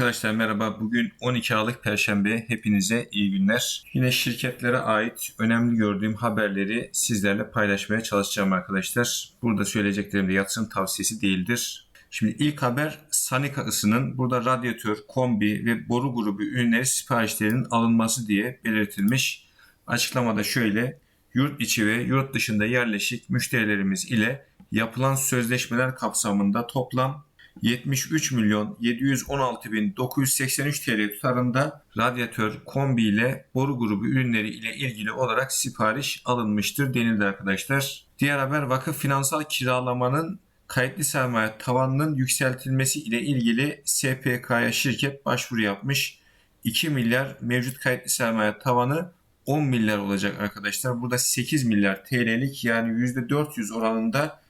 Arkadaşlar merhaba. Bugün 12 Aralık Perşembe. Hepinize iyi günler. Yine şirketlere ait önemli gördüğüm haberleri sizlerle paylaşmaya çalışacağım arkadaşlar. Burada söyleyeceklerim de yatırım tavsiyesi değildir. Şimdi ilk haber Sanika ısının burada radyatör, kombi ve boru grubu ürünleri siparişlerinin alınması diye belirtilmiş. Açıklamada şöyle yurt içi ve yurt dışında yerleşik müşterilerimiz ile yapılan sözleşmeler kapsamında toplam 73 milyon 716 bin 983 TL tutarında radyatör, kombi ile boru grubu ürünleri ile ilgili olarak sipariş alınmıştır denildi arkadaşlar. Diğer haber vakıf finansal kiralamanın kayıtlı sermaye tavanının yükseltilmesi ile ilgili SPK'ya şirket başvuru yapmış. 2 milyar mevcut kayıtlı sermaye tavanı 10 milyar olacak arkadaşlar. Burada 8 milyar TL'lik yani %400 oranında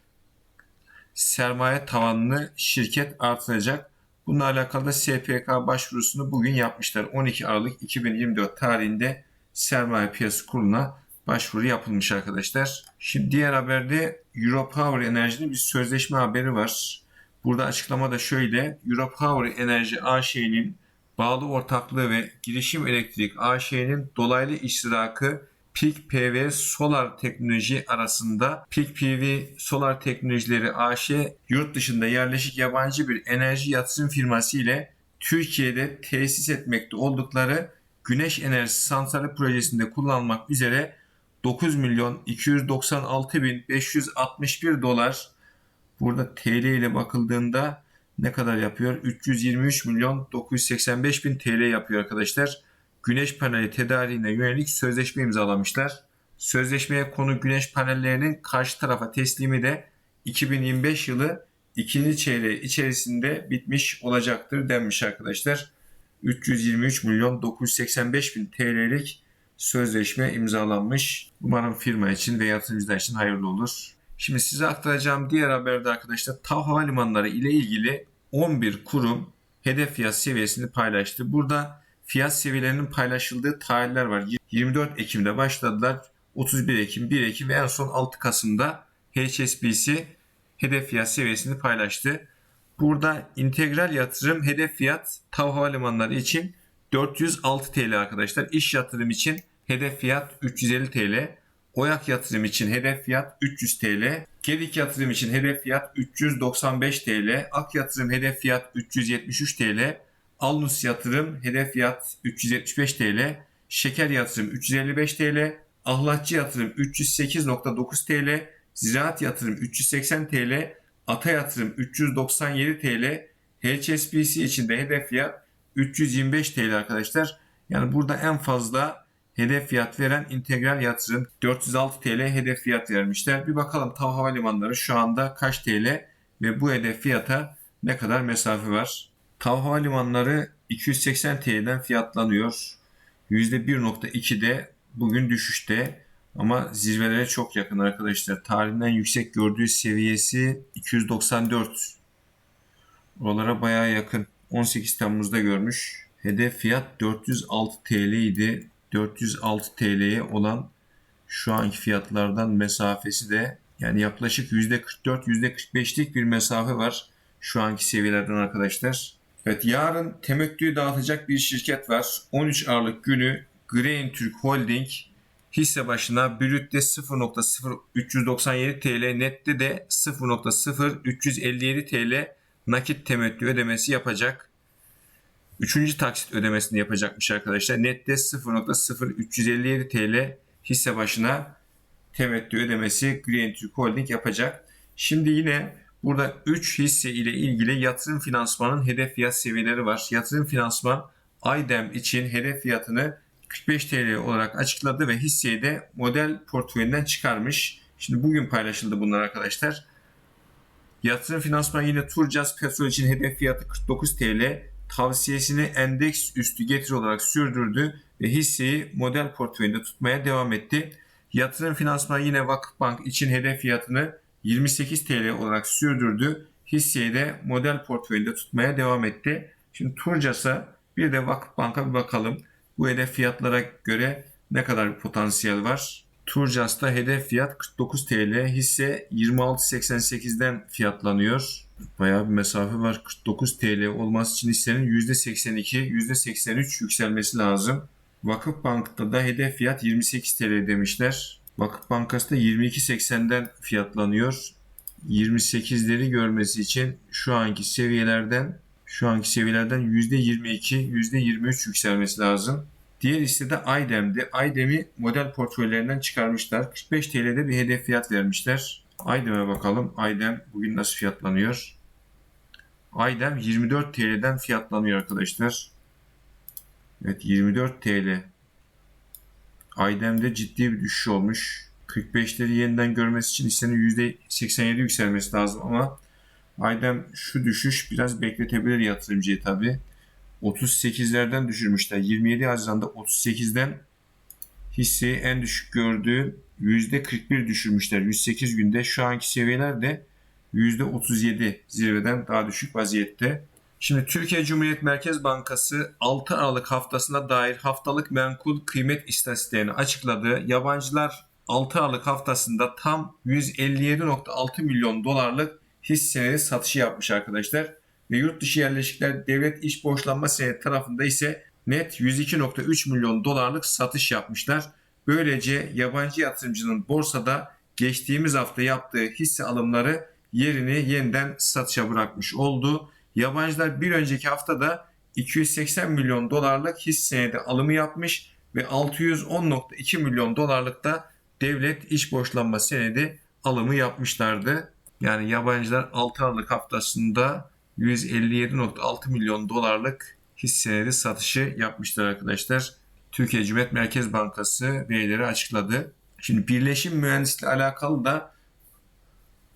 sermaye tavanını şirket artıracak. Bununla alakalı da SPK başvurusunu bugün yapmışlar. 12 Aralık 2024 tarihinde sermaye piyasası kuruluna başvuru yapılmış arkadaşlar. Şimdi diğer haberde Europower Enerji'nin bir sözleşme haberi var. Burada açıklamada şöyle. Europower Enerji AŞ'nin bağlı ortaklığı ve girişim elektrik AŞ'nin dolaylı iştirakı Peak PV Solar Teknoloji arasında Peak PV Solar Teknolojileri AŞ yurt dışında yerleşik yabancı bir enerji yatırım firması ile Türkiye'de tesis etmekte oldukları güneş enerjisi santrali projesinde kullanmak üzere 9 milyon 296 bin 561 dolar burada TL ile bakıldığında ne kadar yapıyor? 323 milyon 985 bin TL yapıyor arkadaşlar güneş paneli tedariğine yönelik sözleşme imzalamışlar. Sözleşmeye konu güneş panellerinin karşı tarafa teslimi de 2025 yılı ikinci çeyreği içerisinde bitmiş olacaktır denmiş arkadaşlar. 323 milyon 985 bin TL'lik sözleşme imzalanmış. Umarım firma için ve yatırımcılar için hayırlı olur. Şimdi size aktaracağım diğer haberde arkadaşlar TAV Havalimanları ile ilgili 11 kurum hedef fiyat seviyesini paylaştı. Burada fiyat seviyelerinin paylaşıldığı tarihler var. 24 Ekim'de başladılar. 31 Ekim, 1 Ekim ve en son 6 Kasım'da HSBC hedef fiyat seviyesini paylaştı. Burada integral yatırım hedef fiyat TAV Havalimanları için 406 TL arkadaşlar. İş yatırım için hedef fiyat 350 TL. Oyak yatırım için hedef fiyat 300 TL. Gedik yatırım için hedef fiyat 395 TL. Ak yatırım hedef fiyat 373 TL. Alnus yatırım hedef fiyat 375 TL. Şeker yatırım 355 TL. Ahlatçı yatırım 308.9 TL. Ziraat yatırım 380 TL. Ata yatırım 397 TL. HSBC için de hedef fiyat 325 TL arkadaşlar. Yani burada en fazla hedef fiyat veren integral yatırım 406 TL hedef fiyat vermişler. Bir bakalım TAV Havalimanları şu anda kaç TL ve bu hedef fiyata ne kadar mesafe var? TAV Havalimanları 280 TL'den fiyatlanıyor. %1.2'de bugün düşüşte ama zirvelere çok yakın arkadaşlar. Tarihinden yüksek gördüğü seviyesi 294. Oralara bayağı yakın. 18 Temmuz'da görmüş. Hedef fiyat 406 TL idi. 406 TL'ye olan şu anki fiyatlardan mesafesi de yani yaklaşık %44 %45'lik bir mesafe var şu anki seviyelerden arkadaşlar. Evet yarın temettü dağıtacak bir şirket var. 13 Aralık günü Grain Türk Holding hisse başına brütte 0.0397 TL, nette de 0.0357 TL nakit temettü ödemesi yapacak. Üçüncü taksit ödemesini yapacakmış arkadaşlar. Nette 0.0357 TL hisse başına temettü ödemesi Green Türk Holding yapacak. Şimdi yine Burada 3 hisse ile ilgili yatırım finansmanın hedef fiyat seviyeleri var. Yatırım finansman Aydem için hedef fiyatını 45 TL olarak açıkladı ve hisseyi de model portföyünden çıkarmış. Şimdi bugün paylaşıldı bunlar arkadaşlar. Yatırım finansman yine Turcas Petrol için hedef fiyatı 49 TL. Tavsiyesini endeks üstü getir olarak sürdürdü ve hisseyi model portföyünde tutmaya devam etti. Yatırım finansman yine Vakıfbank için hedef fiyatını 28 TL olarak sürdürdü. Hisseyi de model portföyünde tutmaya devam etti. Şimdi Turcas'a bir de Vakıfbank'a bir bakalım. Bu hedef fiyatlara göre ne kadar bir potansiyel var? Turcas'ta hedef fiyat 49 TL, hisse 26.88'den fiyatlanıyor. Bayağı bir mesafe var. 49 TL olması için hissenin %82, %83 yükselmesi lazım. Vakıf Bank'ta da hedef fiyat 28 TL demişler. Vakıf Bankası da 22.80'den fiyatlanıyor. 28'leri görmesi için şu anki seviyelerden şu anki seviyelerden %22, %23 yükselmesi lazım. Diğer hisse de Aydem'di. Aydem'i model portföylerinden çıkarmışlar. 45 TL'de bir hedef fiyat vermişler. Aydem'e bakalım. Aydem bugün nasıl fiyatlanıyor? Aydem 24 TL'den fiyatlanıyor arkadaşlar. Evet 24 TL. Aydem'de ciddi bir düşüş olmuş. 45'leri yeniden görmesi için hissenin %87 yükselmesi lazım ama Aydem şu düşüş biraz bekletebilir yatırımcıyı tabi. 38'lerden düşürmüşler. 27 Haziran'da 38'den hisseyi en düşük gördüğü %41 düşürmüşler. 108 günde şu anki seviyeler de %37 zirveden daha düşük vaziyette. Şimdi Türkiye Cumhuriyet Merkez Bankası 6 Aralık haftasına dair haftalık menkul kıymet istatistiklerini açıkladı. Yabancılar 6 Aralık haftasında tam 157.6 milyon dolarlık hisse satışı yapmış arkadaşlar. Ve yurt dışı yerleşikler devlet iş borçlanma senedi tarafında ise net 102.3 milyon dolarlık satış yapmışlar. Böylece yabancı yatırımcının borsada geçtiğimiz hafta yaptığı hisse alımları yerini yeniden satışa bırakmış oldu. Yabancılar bir önceki haftada 280 milyon dolarlık hisse senedi alımı yapmış ve 610.2 milyon dolarlık da devlet iş borçlanma senedi alımı yapmışlardı. Yani yabancılar 6 Aralık haftasında 157.6 milyon dolarlık hisse senedi satışı yapmışlar arkadaşlar. Türkiye Cumhuriyet Merkez Bankası verileri açıkladı. Şimdi birleşim mühendisliği alakalı da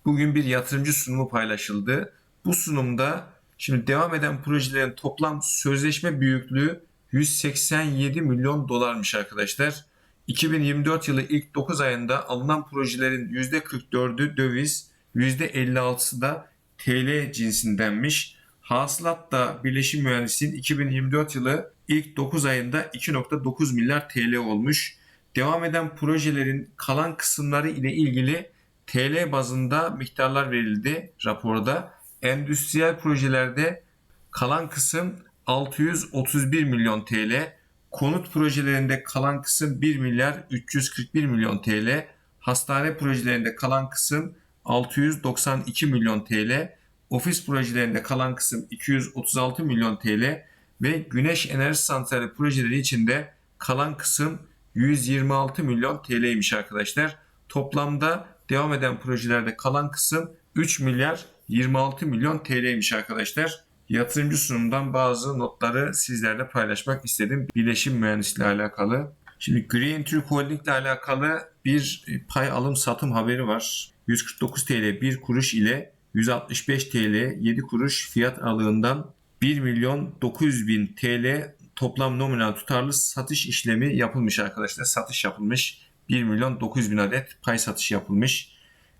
bugün bir yatırımcı sunumu paylaşıldı. Bu sunumda şimdi devam eden projelerin toplam sözleşme büyüklüğü 187 milyon dolarmış arkadaşlar. 2024 yılı ilk 9 ayında alınan projelerin %44'ü döviz, %56'sı da TL cinsindenmiş. Hasılat da Birleşim Mühendisliğin 2024 yılı ilk 9 ayında 2.9 milyar TL olmuş. Devam eden projelerin kalan kısımları ile ilgili TL bazında miktarlar verildi raporda. Endüstriyel projelerde kalan kısım 631 milyon TL, konut projelerinde kalan kısım 1 milyar 341 milyon TL, hastane projelerinde kalan kısım 692 milyon TL, ofis projelerinde kalan kısım 236 milyon TL ve güneş enerji santrali projeleri içinde kalan kısım 126 milyon TL'ymiş arkadaşlar. Toplamda devam eden projelerde kalan kısım 3 milyar 26 milyon TL'ymiş arkadaşlar. Yatırımcı sunumundan bazı notları sizlerle paylaşmak istedim. Birleşim mühendisliği alakalı. Şimdi Green Türk Holding ile alakalı bir pay alım satım haberi var. 149 TL 1 kuruş ile 165 TL 7 kuruş fiyat aralığından 1 milyon 900 bin TL toplam nominal tutarlı satış işlemi yapılmış arkadaşlar. Satış yapılmış. 1 milyon 900 bin adet pay satışı yapılmış.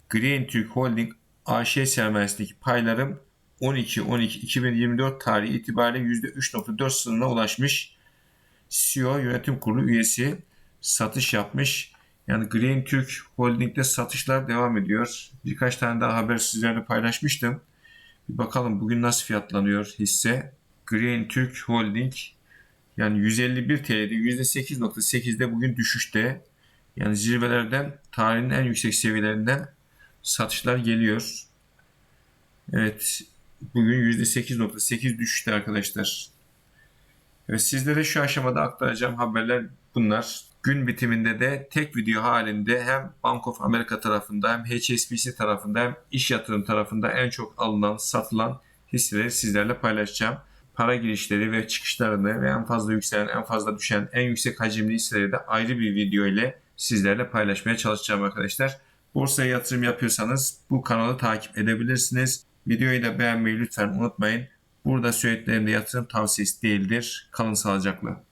Green Türk Holding AŞ sermayesindeki paylarım 12-12-2024 tarihi itibariyle %3.4 sınırına ulaşmış. CEO yönetim kurulu üyesi satış yapmış. Yani Green Türk Holding'de satışlar devam ediyor. Birkaç tane daha haber sizlerle paylaşmıştım. Bir bakalım bugün nasıl fiyatlanıyor hisse. Green Türk Holding yani 151 TL'de %8.8'de bugün düşüşte. Yani zirvelerden tarihin en yüksek seviyelerinden satışlar geliyor. Evet bugün %8.8 düşüşte arkadaşlar. Evet sizlere şu aşamada aktaracağım haberler bunlar. Gün bitiminde de tek video halinde hem Bank of America tarafında hem HSBC tarafında hem iş yatırım tarafında en çok alınan, satılan hisseleri sizlerle paylaşacağım. Para girişleri ve çıkışlarını ve en fazla yükselen, en fazla düşen, en yüksek hacimli hisseleri de ayrı bir video ile sizlerle paylaşmaya çalışacağım arkadaşlar. Borsaya yatırım yapıyorsanız bu kanalı takip edebilirsiniz. Videoyu da beğenmeyi lütfen unutmayın. Burada söylediklerimde yatırım tavsiyesi değildir. Kalın sağlıcakla.